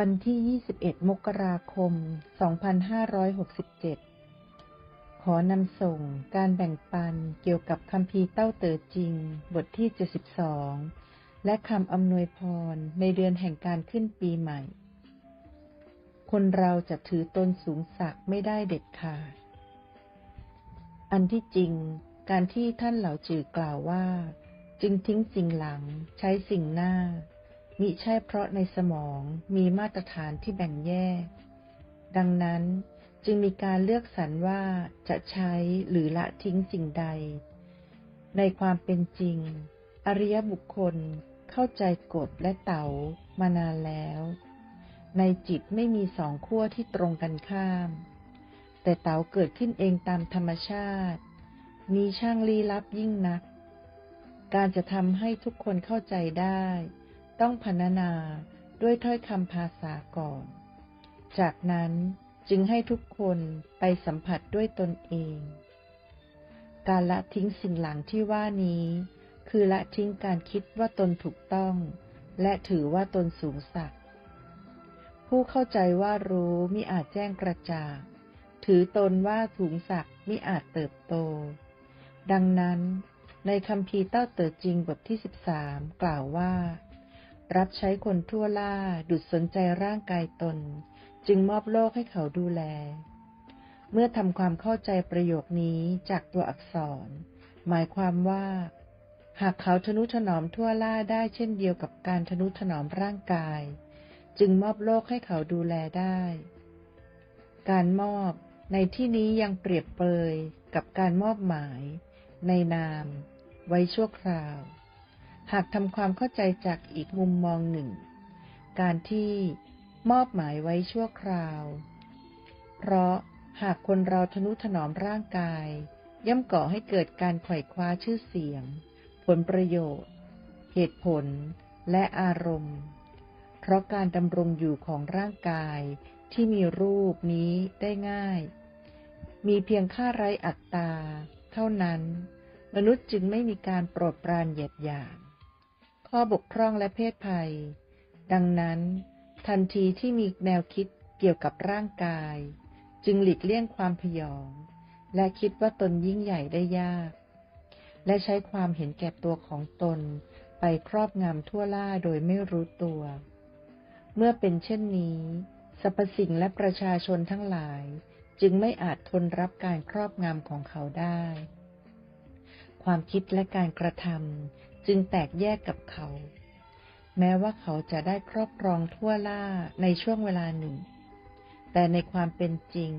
วันที่ 21 มกราคม 2567 ขอนำส่งการแบ่งปันเกี่ยวกับคำพีเต้าเต๋อจริง บทที่ 72 และคำอำนวยพรในเดือนแห่งการขึ้นปีใหม่ คนเราจะถือตนสูงสักไม่ได้เด็ดขาด อันที่จริง การที่ท่านเหล่าจือกล่าวว่า จึงทิ้งสิ่งหลังใช้สิ่งหน้า มิใช่เพราะในสมองมีมาตรฐานที่แบ่งแยก ดังนั้นจึงมีการเลือกสรรว่าจะใช้หรือละทิ้งสิ่งใด ในความเป็นจริง อริยบุคคลเข้าใจกฎและเต๋ามานานแล้ว ในจิตไม่มีสองขั้วที่ตรงกันข้าม แต่เต๋าเกิดขึ้นเองตามธรรมชาติ มีช่างลี้ลับยิ่งนัก การจะทำให้ทุกคนเข้าใจได้ ต้องพรรณนาด้วยถ้อยคำภาษาก่อน จากนั้นจึงให้ทุกคนไปสัมผัสด้วยตนเอง การละทิ้งสิ่งหลังที่ว่านี้ คือละทิ้งการคิดว่าตนถูกต้อง และถือว่าตนสูงสักผู้เข้าใจว่ารู้มิอาจแจ้งกระจ่างถือตนว่าสูงสักมิอาจเติบโต ดังนั้นในคำพีเต้าเต๋อจริงบทที่ 13 กล่าวว่า รับใช้คนทั่วล่าดุดสนใจร่างกายตน จึงมอบโลกให้เขาดูแล เมื่อทำความเข้าใจประโยคนี้จากตัวอักษร หมายความว่า หากเขาทนุถนอมทั่วล่าได้เช่นเดียวกับการทนุถนอมร่างกาย จึงมอบโลกให้เขาดูแลได้ การมอบในที่นี้ยังเปรียบเปยกับการมอบหมาย ในนาม ไว้ชั่วคราว หากทำความเข้าใจจากอีกมุมมองหนึ่ง การที่มอบหมายไว้ชั่วคราว เพราะหากคนเราทนุถนอมร่างกาย ย่อมก่อให้เกิดการไขว่คว้าชื่อเสียง ผลประโยชน์ เหตุผล และอารมณ์ เพราะการดำรงอยู่ของร่างกายที่มีรูปนี้ได้ง่าย มีเพียงค่าไร้อัตตา เท่านั้น มนุษย์จึงไม่มีการโปรดปรานเหยียดหยาม ข้อบกพร่องและเพศภัย ดังนั้น ทันทีที่มีแนวคิดเกี่ยวกับร่างกาย จึงหลีกเลี่ยงความพยอง และคิดว่าตนยิ่งใหญ่ได้ยาก และใช้ความเห็นแก่ตัวของตนไปครอบงำทั่วล่าโดยไม่รู้ตัว เมื่อเป็นเช่นนี้สรรพสิ่งและประชาชนทั้งหลายจึงไม่อาจทนรับการครอบงำของเขาได้ ความคิดและการกระทำ จึงแตกแยกกับเขา แม้ว่าเขาจะได้ครอบครองทั่วล่าในช่วงเวลาหนึ่ง แต่ในความเป็นจริง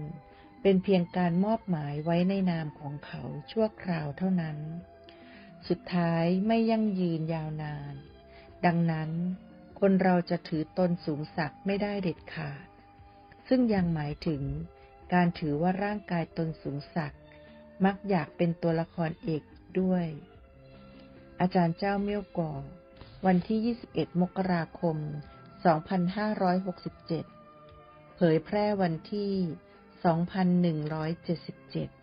เป็นเพียงการมอบหมายไว้ในนามของเขาชั่วคราวเท่านั้น สุดท้ายไม่ยั่งยืนยาวนาน ดังนั้น คนเราจะถือตนสูงสักไม่ได้เด็ดขาด ซึ่งยังหมายถึงการถือว่าร่างกายตนสูงสัก มักอยากเป็นตัวละครเอกด้วย อาจารย์เจ้าเมี่ยวก่อ วันที่ 21 มกราคม 2567 เผยแพร่วันที่ 2177